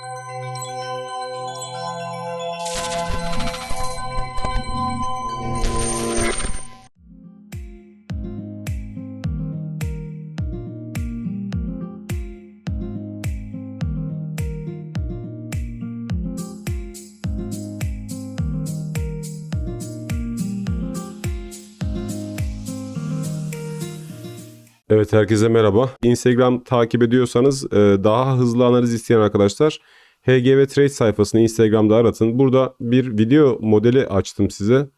Música Evet herkese merhaba. Instagram takip ediyorsanız e, daha hızlı analiz isteyen arkadaşlar HGV Trade sayfasını Instagram'da aratın. Burada bir video modeli açtım size.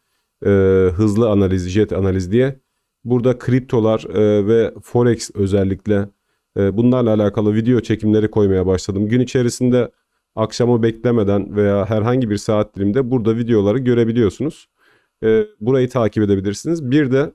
E, hızlı analiz, jet analiz diye. Burada kriptolar e, ve forex özellikle bunlarla alakalı video çekimleri koymaya başladım. Gün içerisinde akşamı beklemeden veya herhangi bir saat diliminde burada videoları görebiliyorsunuz. Burayı takip edebilirsiniz. Bir de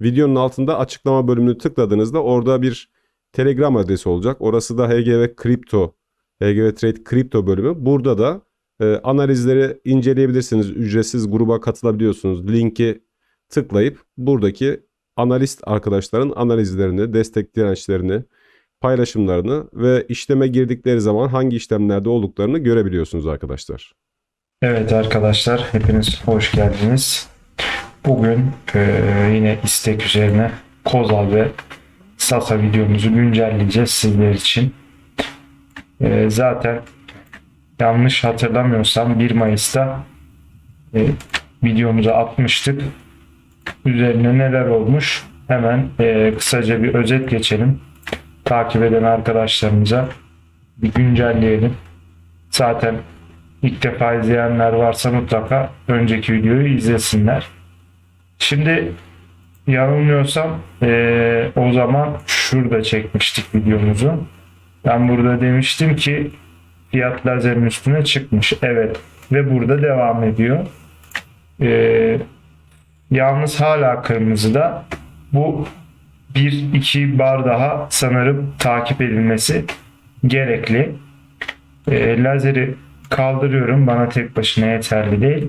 Videonun altında açıklama bölümünü tıkladığınızda orada bir Telegram adresi olacak. Orası da HGV Kripto, HGV Trade Kripto bölümü. Burada da e, analizleri inceleyebilirsiniz. Ücretsiz gruba katılabiliyorsunuz. Linki tıklayıp buradaki analist arkadaşların analizlerini, destek dirençlerini, paylaşımlarını ve işleme girdikleri zaman hangi işlemlerde olduklarını görebiliyorsunuz arkadaşlar. Evet arkadaşlar hepiniz hoş geldiniz. Bugün eee, yine istek üzerine Kozal ve Sasa videomuzu güncelleyeceğiz sizler için. Eee, zaten yanlış hatırlamıyorsam 1 Mayıs'ta eee, videomuzu atmıştık. Üzerine neler olmuş hemen eee, kısaca bir özet geçelim. Takip eden arkadaşlarımıza bir güncelleyelim. Zaten İlk defa izleyenler varsa mutlaka önceki videoyu izlesinler. Şimdi yanılmıyorsam eee, o zaman şurada çekmiştik videomuzu. Ben burada demiştim ki fiyat lazerin üstüne çıkmış. Evet ve burada devam ediyor. Eee, yalnız hala kırmızıda. Bu bir iki bar daha sanırım takip edilmesi gerekli. Eee, lazeri kaldırıyorum. Bana tek başına yeterli değil.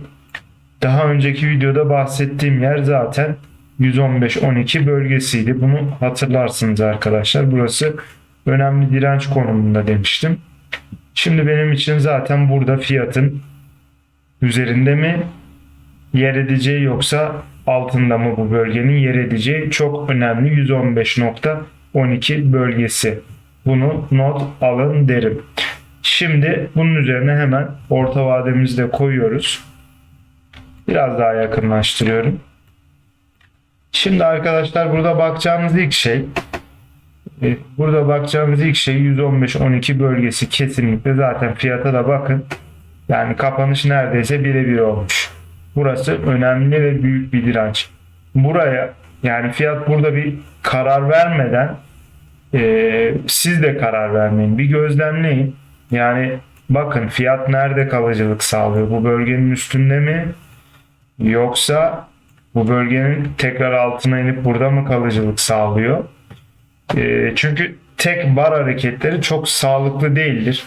Daha önceki videoda bahsettiğim yer zaten 115-12 bölgesiydi. Bunu hatırlarsınız arkadaşlar. Burası önemli direnç konumunda demiştim. Şimdi benim için zaten burada fiyatın üzerinde mi yer edeceği yoksa altında mı bu bölgenin yer edeceği çok önemli 115.12 bölgesi. Bunu not alın derim. Şimdi bunun üzerine hemen orta vademizi de koyuyoruz. Biraz daha yakınlaştırıyorum. Şimdi arkadaşlar burada bakacağınız ilk şey e, burada bakacağınız ilk şey 115-12 bölgesi kesinlikle zaten fiyata da bakın. Yani kapanış neredeyse birebir olmuş. Burası önemli ve büyük bir direnç. Buraya yani fiyat burada bir karar vermeden e, siz de karar vermeyin. Bir gözlemleyin. Yani bakın fiyat nerede kalıcılık sağlıyor? Bu bölgenin üstünde mi? Yoksa bu bölgenin tekrar altına inip burada mı kalıcılık sağlıyor? Ee, çünkü tek bar hareketleri çok sağlıklı değildir.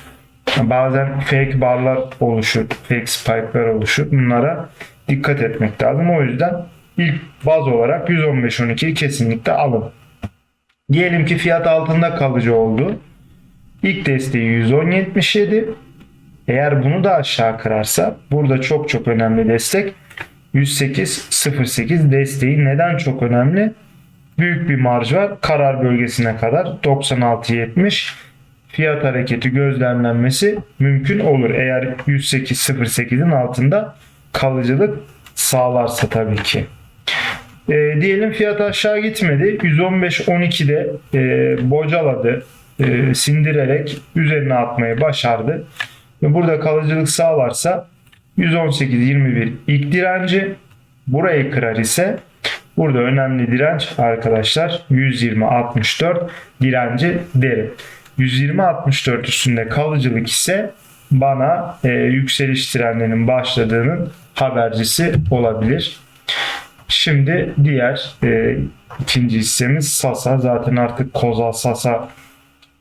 Bazen fake barlar oluşur, fake spike'lar oluşur. Bunlara dikkat etmek lazım. O yüzden ilk baz olarak 115-12'yi kesinlikle alın. Diyelim ki fiyat altında kalıcı oldu. İlk desteği 110.77. Eğer bunu da aşağı kırarsa burada çok çok önemli destek 108.08 desteği neden çok önemli? Büyük bir marj var. Karar bölgesine kadar 96.70 fiyat hareketi gözlemlenmesi mümkün olur. Eğer 108.08'in altında kalıcılık sağlarsa tabii ki. E, diyelim fiyat aşağı gitmedi. 115.12'de e, bocaladı e, sindirerek üzerine atmayı başardı. Burada kalıcılık sağlarsa 118.21 ilk direnci burayı kırar ise burada önemli direnç arkadaşlar 120.64 direnci derim. 120.64 üstünde kalıcılık ise bana e, yükseliş trendinin başladığının habercisi olabilir. Şimdi diğer e, ikinci hissemiz Sasa. Zaten artık Kozal Sasa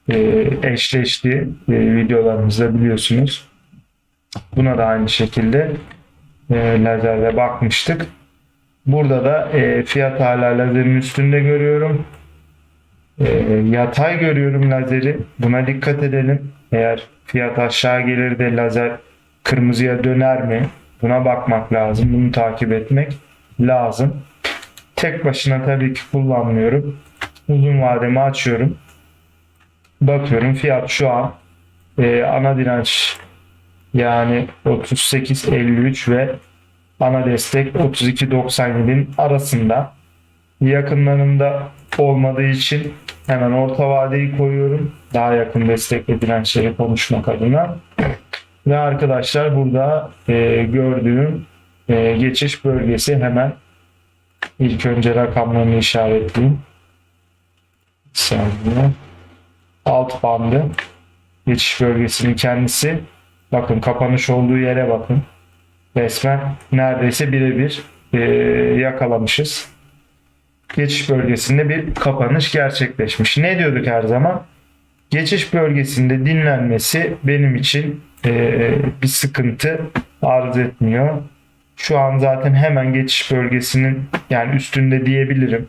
e, eşleşti e, videolarımızda biliyorsunuz. Buna da aynı şekilde e, lazerle bakmıştık. Burada da e, fiyat hala lazerin üstünde görüyorum. E, yatay görüyorum lazeri. Buna dikkat edelim. Eğer fiyat aşağı gelir de lazer kırmızıya döner mi? Buna bakmak lazım. Bunu takip etmek lazım. Tek başına tabii ki kullanmıyorum. Uzun vademi açıyorum. Bakıyorum fiyat şu an e, ana direnç yani 38.53 ve ana destek 32.97'nin arasında. Yakınlarında olmadığı için hemen orta vadeyi koyuyorum. Daha yakın destek ve dirençleri konuşmak adına. Ve arkadaşlar burada e, gördüğüm e, geçiş bölgesi hemen ilk önce rakamlarını işaretleyeyim. Saniye. Alt bandı geçiş bölgesinin kendisi. Bakın kapanış olduğu yere bakın. Resmen neredeyse birebir e, yakalamışız. Geçiş bölgesinde bir kapanış gerçekleşmiş. Ne diyorduk her zaman? Geçiş bölgesinde dinlenmesi benim için e, bir sıkıntı arz etmiyor. Şu an zaten hemen geçiş bölgesinin yani üstünde diyebilirim.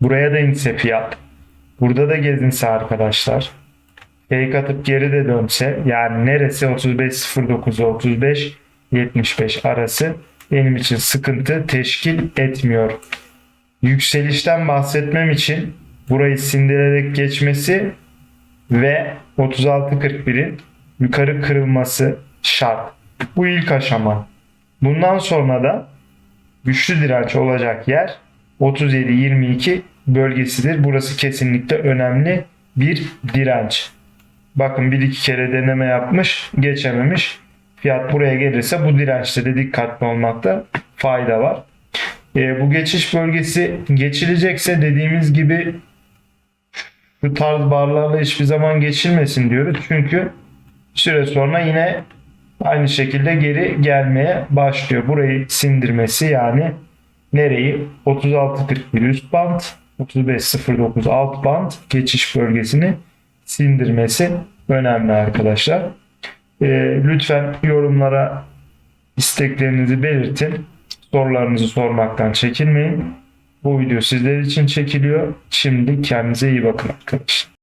Buraya da inse fiyat. Burada da gezinse arkadaşlar. Fake atıp geri de dönse yani neresi 35.09'a 35 75 arası benim için sıkıntı teşkil etmiyor. Yükselişten bahsetmem için burayı sindirerek geçmesi ve 36.41'in yukarı kırılması şart. Bu ilk aşama. Bundan sonra da güçlü direnç olacak yer 37-22 bölgesidir. Burası kesinlikle önemli bir direnç. Bakın bir iki kere deneme yapmış, geçememiş. Fiyat buraya gelirse bu dirençte de dikkatli olmakta fayda var. E, bu geçiş bölgesi geçilecekse dediğimiz gibi bu tarz barlarla hiçbir zaman geçilmesin diyoruz. Çünkü süre sonra yine aynı şekilde geri gelmeye başlıyor. Burayı sindirmesi yani nereyi? 36.41 üst band, 35.09 alt band geçiş bölgesini sindirmesi önemli arkadaşlar. Ee, lütfen yorumlara isteklerinizi belirtin. Sorularınızı sormaktan çekinmeyin. Bu video sizler için çekiliyor. Şimdi kendinize iyi bakın arkadaşlar.